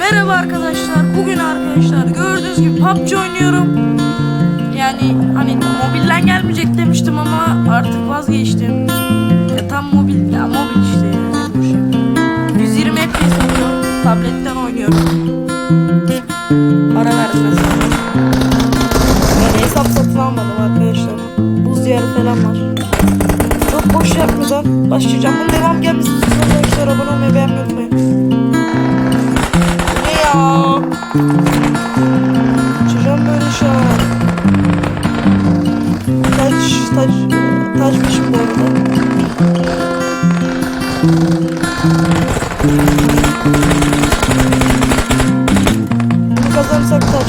Merhaba arkadaşlar. Bugün arkadaşlar gördüğünüz gibi PUBG oynuyorum. Yani hani mobilden gelmeyecek demiştim ama artık vazgeçtim. Ya tam mobil, ya mobil işte yani. 120 FPS oynuyorum. Tabletten oynuyorum. Para verdim mesela. Yani hesap satın almadım arkadaşlar. Buz diyarı falan var. Çok boş yapmadan başlayacağım. Bunun devam gelmesi için arkadaşlar abone olmayı beğenmeyi unutmayın. Ya? Açacağım böyle şey. Taç, taç, taçmışım bu arada. Bunu kazanırsak taç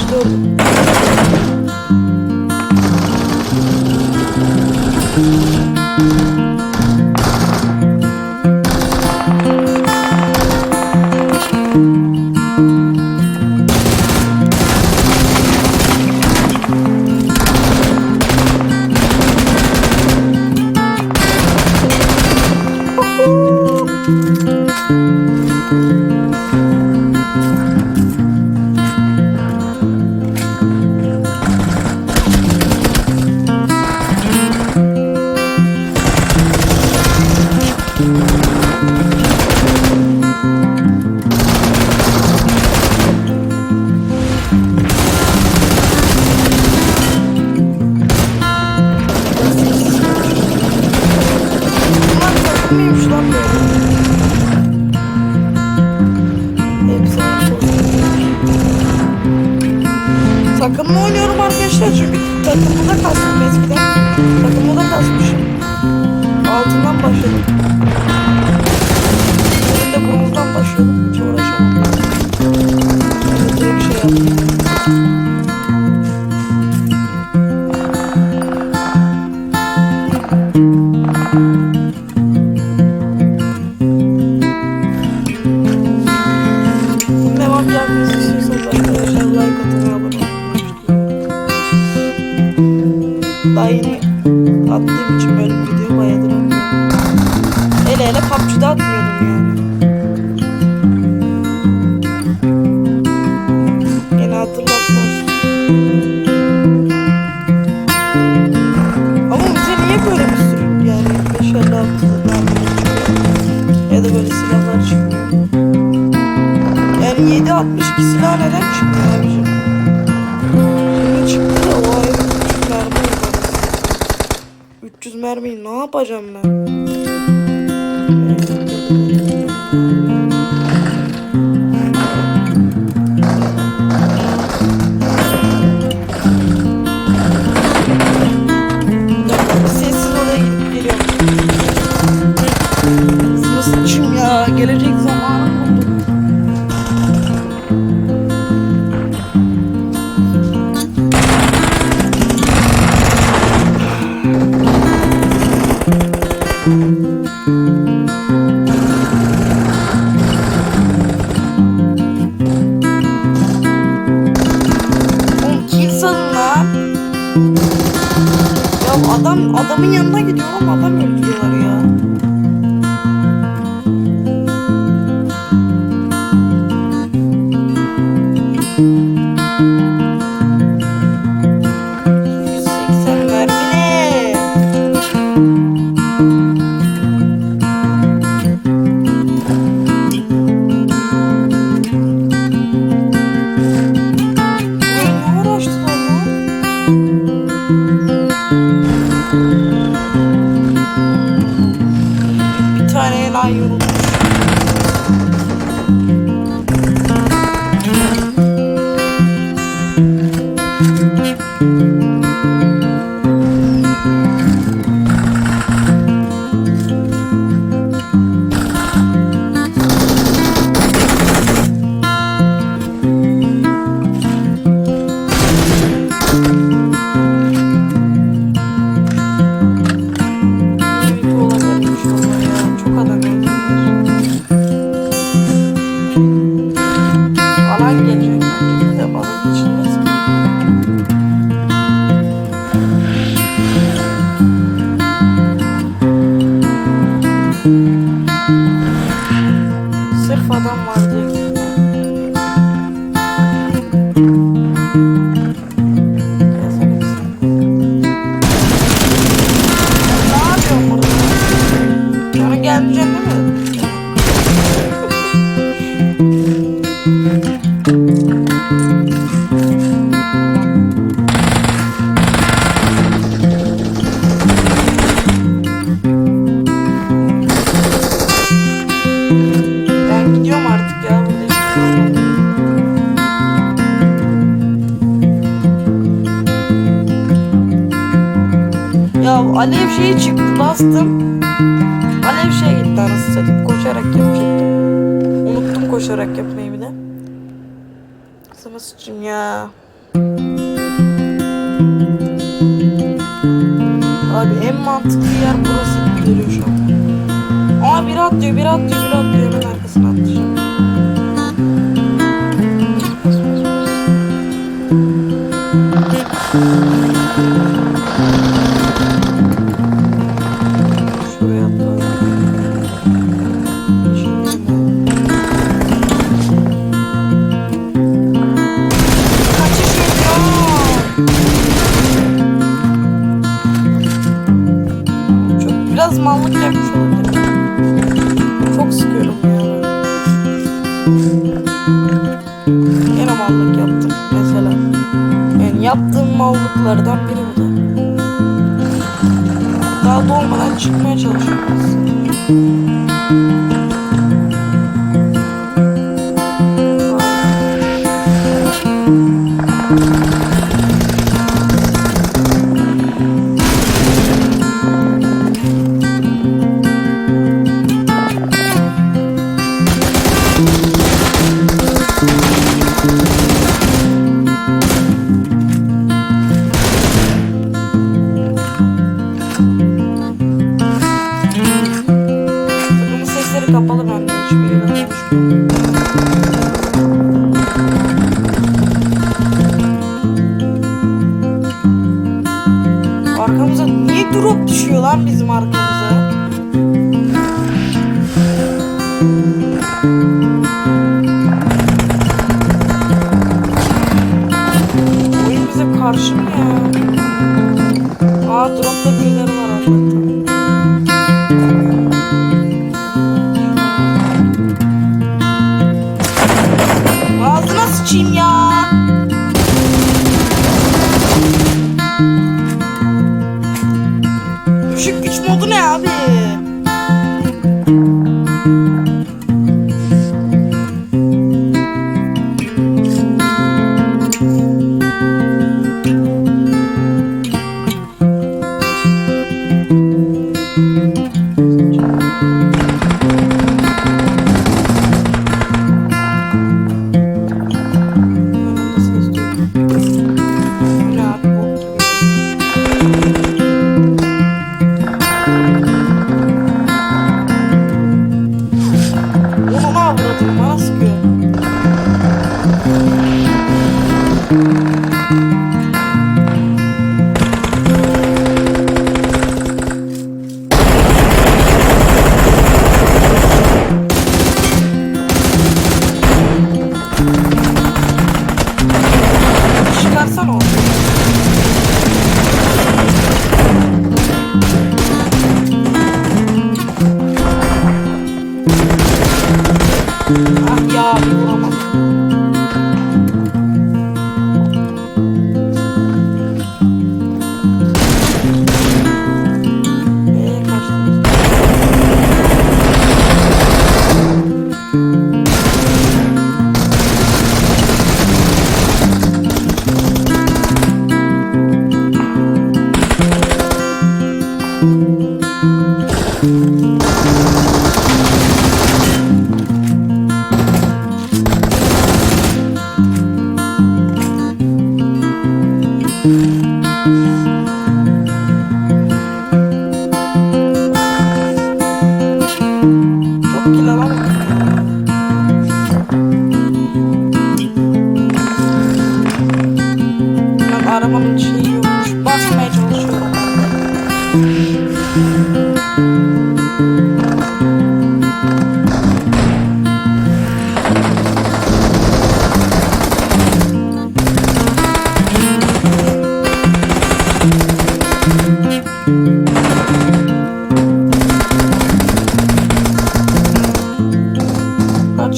istiyorsanız arkadaşlar like atın ve abone olmayı Daha yeni attığım için böyle bir video bayağıdır atmıyorum. Hele PUBG'de atmıyordum yapacağım ben? tayo bastım. Alev şey gitti anasını satayım. Koşarak yapacaktım. Unuttum koşarak yapmayı bir de. Ya. Abi en mantıklı yer burası gibi duruyor şu an. Aa biri atlıyor, biri atlıyor, biri atlıyor. Hemen arkasına atlayacağım. Bas, bas, mallıklardan biri bu da. Daha doğmadan çıkmaya çalışıyoruz. Sesleri kapalı bende hiçbiriyle konuşmuyorum. Arkamıza niye drop düşüyor lan bizim arkamıza? Oyun bize karşı mı ya? Aa dropta birileri var Allah'tan. Kaç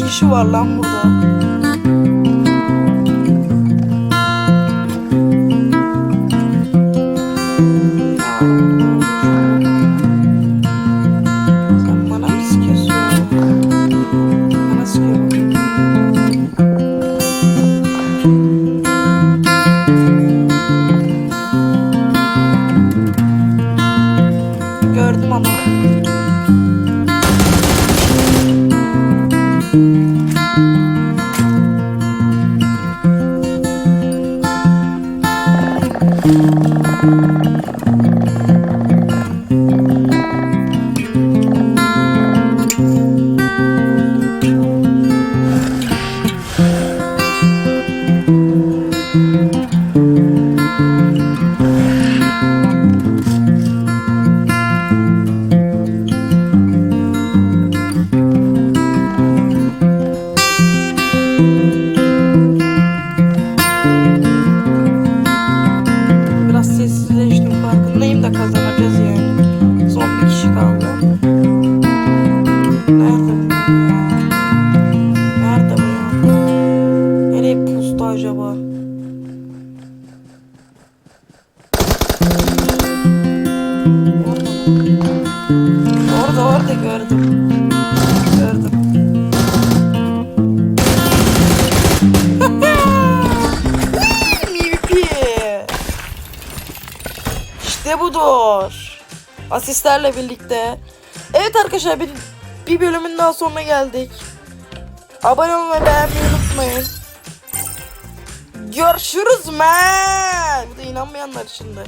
kişi var lan burada? Farkındayım da kazanacağız yani. Son bir kişi kaldı. Nerede İşte budur. Asistlerle birlikte. Evet arkadaşlar bir, bir bölümün daha sonuna geldik. Abone olmayı beğenmeyi unutmayın. Görüşürüz man. Bu da inanmayanlar içinde.